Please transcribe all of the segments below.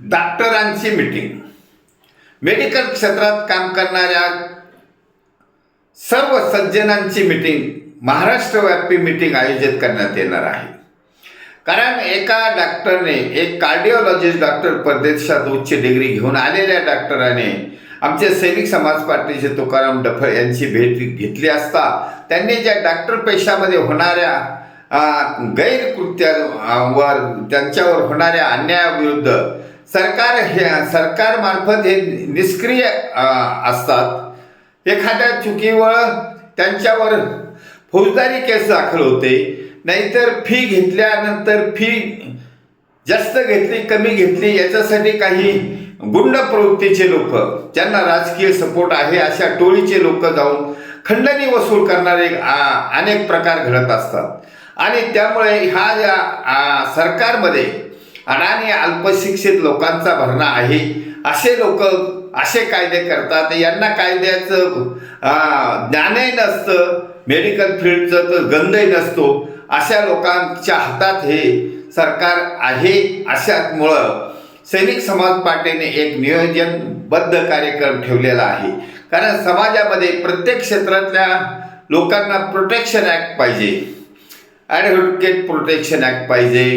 डॉक्टरांची meeting. Medical क्षेत्रात काम करणाऱ्या सर्व सज्जनांची मीटिंग महाराष्ट्रव्यापी मीटिंग आयोजित करण्यात येणार आहे. कारण एका डॉक्टरने एक कार्डिओलॉजिस्ट डॉक्टर परदेशात उच्च डिग्री घेऊन आलेल्या डॉक्टराने आमचे सैनिक समाज पार्टीचे तुकाराम डफळ यांची भेट घेतली असता त्यांनी ज्या डॉक्टर पेशामध्ये होणाऱ्या गैरकृत्यावर त्यांच्यावर होणाऱ्या अन्यायाविरुद्ध सरकार हे सरकारमार्फत हे निष्क्रिय असतात. एखाद्या चुकीवर त्यांच्यावर फौजदारी केस दाखल होते नाहीतर फी घेतल्यानंतर फी जास्त घेतली कमी घेतली याच्यासाठी काही गुंड प्रवृत्तीचे लोक ज्यांना राजकीय सपोर्ट आहे अशा टोळीचे लोक जाऊन खंडणी वसूल करणारे आ, अनेक प्रकार घडत असतात. आणि त्यामुळे ह्या ज्या सरकारमध्ये अडाणी अल्पशिक्षित लोकांचा भरणा आहे. असे लोक असे कायदे करतात. यांना कायद्याचं ज्ञानही नसतं. मेडिकल फील्डचं तर गंधही नसतो. अशा लोकांच्या हातात हे सरकार आहे अशामुळं सैनिक समाज पार्टीने एक नियोजनबद्ध कार्यक्रम ठेवलेला आहे. कारण समाजामध्ये प्रत्येक क्षेत्रातल्या लोकांना प्रोटेक्शन ॲक्ट पाहिजे. ॲडव्होकेट प्रोटेक्शन ॲक्ट पाहिजे.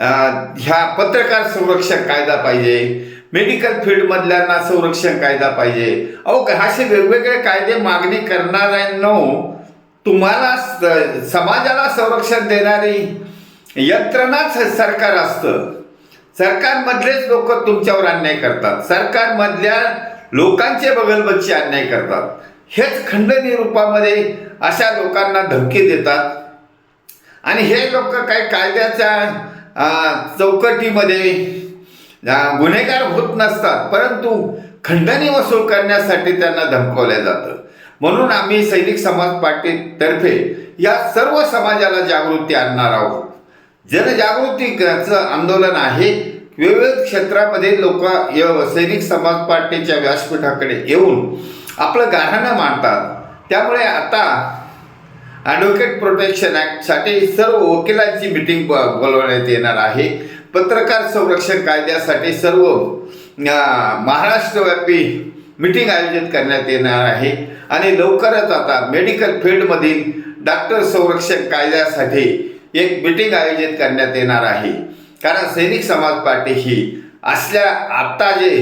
ह्या पत्रकार संरक्षण कायदा पाहिजे. मेडिकल फील्डमधल्यांना संरक्षण कायदा पाहिजे. अहो असे वेगवेगळे कायदे मागणी करणाऱ्यांनो तुम्हाला समाजाला संरक्षण देणारी यंत्रणाच सरकार असतं. सरकारमधलेच लोक तुमच्यावर अन्याय करतात. सरकारमधल्या लोकांचे बगलबच्चे अन्याय करतात. हेच खंडणी रूपामध्ये अशा लोकांना धमकी देतात. आणि हे लोक काही कायद्याच्या चौकटीमध्ये गुन्हेगार होत नसतात परंतु खंडणी वसूल करण्यासाठी त्यांना धमकवलं जातं. म्हणून आम्ही सैनिक समाज पार्टीतर्फे या सर्व समाजाला जागृती आणणार आहोत. जनजागृतीचं आंदोलन आहे. विविध क्षेत्रामध्ये लोक सैनिक समाज पार्टीच्या व्यासपीठाकडे येऊन आपलं गाऱ्हाणं मांडतात. त्यामुळे आता ॲडव्होकेट प्रोटेक्शन ॲक्टसाठी सर्व वकिलांची मिटिंग ब बोलवण्यात येणार आहे. पत्रकार संरक्षण कायद्यासाठी सर्व महाराष्ट्रव्यापी मिटिंग आयोजित करण्यात येणार आहे. आणि लवकरच आता मेडिकल फील्डमधील डॉक्टर संरक्षण कायद्यासाठी एक मिटिंग आयोजित करण्यात येणार आहे. कारण सैनिक समाज पार्टी ही असल्या आत्ता जे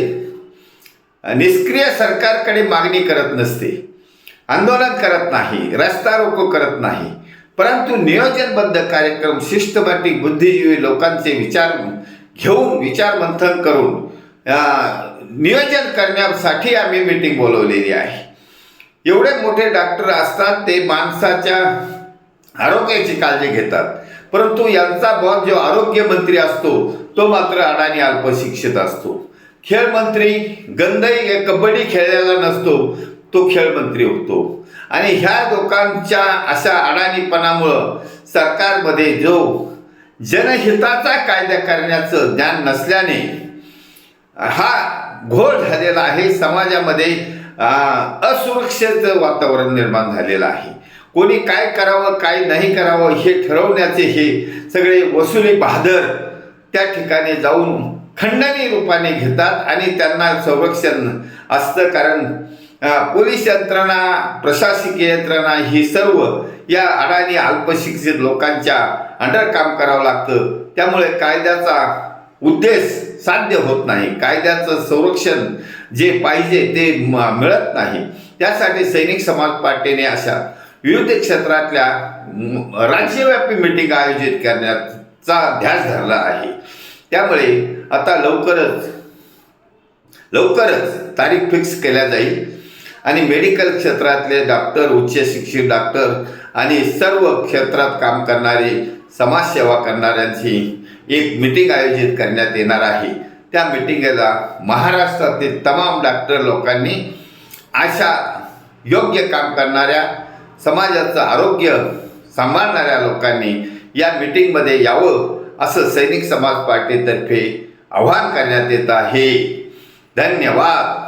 निष्क्रिय सरकारकडे मागणी करत नसते. आंदोलन करत नाही रस्ता रोको करत नाही. परंतु नियोजनबद्ध कार्यक्रम सिस्टमॅटिक बुद्धिजीवी लोकांचे विचार घेऊन विचारमंथन करून नियोजन करण्यासाठी आम्ही मीटिंग बोलवलेली आहे. एवढे मोठे डॉक्टर असतात ते माणसाच्या आरोग्याची काळजी घेतात. परंतु यांचा बॉस जो आरोग्यमंत्री असतो तो मात्र अडाणी अल्पशिक्षित असतो. खेळ मंत्री कबड्डी खेळलेला नसतो. तो खेळमंत्री होतो. आणि ह्या लोकांच्या अशा अडाणीपणामुळं सरकारमध्ये जो जनहिताचा कायदा करण्याचं ज्ञान नसल्याने हा घोळ झालेला आहे. समाजामध्ये असुरक्षेचं वातावरण निर्माण झालेलं आहे. कोणी काय करावं काय नाही करावं हे ठरवण्याचे हे सगळे वसुली बहादर त्या ठिकाणी जाऊन खंडणी रूपाने घेतात आणि त्यांना संरक्षण असतं. कारण पोलीस यंत्रणा प्रशासकीय यंत्रणा ही सर्व या अडाणी अल्पशिक्षित लोकांच्या अंडर काम करावं लागतं. त्यामुळे कायद्याचा उद्देश साध्य होत नाही. कायद्याचं संरक्षण जे पाहिजे ते मिळत नाही. त्यासाठी सैनिक समाज पार्टीने अशा विविध क्षेत्रातल्या राज्यव्यापी मिटिंग आयोजित करण्याचा ध्यास धरला आहे. त्यामुळे आता लवकरच लवकरच तारीख फिक्स केल्या जाईल. आणि मेडिकल क्षेत्रातले डॉक्टर उच्च शिक्षित डॉक्टर आणि सर्व क्षेत्रात काम करणारे समाजसेवा करणाऱ्यांची एक मिटिंग आयोजित करण्यात येणार आहे. त्या मिटिंगला महाराष्ट्रातील तमाम डॉक्टर लोकांनी अशा योग्य काम करणाऱ्या समाजाचं आरोग्य सांभाळणाऱ्या लोकांनी या मिटिंगमध्ये यावं असं सैनिक समाज पार्टीतर्फे आवाहन करण्यात येत आहे. धन्यवाद.